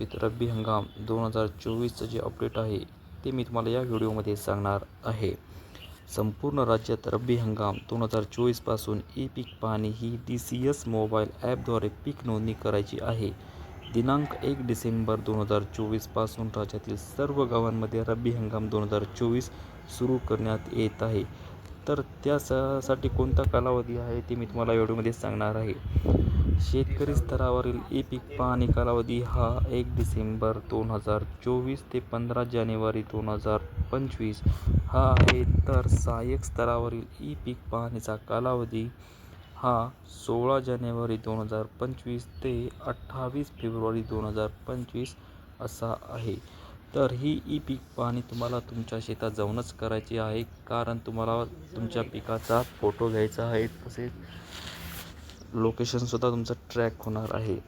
निश्चित रब्बी हंगाम दोन हजार चोवीसचं जे अपडेट आहे ते मी तुम्हाला या व्हिडिओमध्ये सांगणार आहे. संपूर्ण राज्यात रब्बी हंगाम दोन हजार चोवीसपासून ई पीक पाहणी ही डी सी एस मोबाईल ॲपद्वारे पीक नोंदणी करायची आहे. दिनांक एक डिसेंबर दोन हजार चोवीसपासून राज्यातील सर्व गावांमध्ये रब्बी हंगाम दोन हजार चोवीस सुरू करण्यात येत आहे. तर त्यासाठी कोणता कालावधी आहे ते मी तुम्हाला व्हिडिओमध्ये सांगणार आहे. शेतकरी स्तरावरील ई पीक पाहणी कालावधी हा एक डिसेंबर दोन हजार चोवीस ते पंधरा जानेवारी दोन हजार पंचवीस. हा आहे तर सहाय्यक स्तरावरील ई पीक पाहणीचा कालावधी. हा सोळा जानेवारी दोन हजार पंचवीस ते अठ्ठावीस फेब्रुवारी दोन हजार पंचवीस असा आहे. तर ही ई पीक पाहणी तुम्हाला तुमच्या शेतात जाऊनच करायची आहे. कारण तुम्हाला तुमच्या पिकाचा फोटो घ्यायचा आहे. तसेच लोकेशनसुद्धा तुमचं ट्रॅक होणार आहे.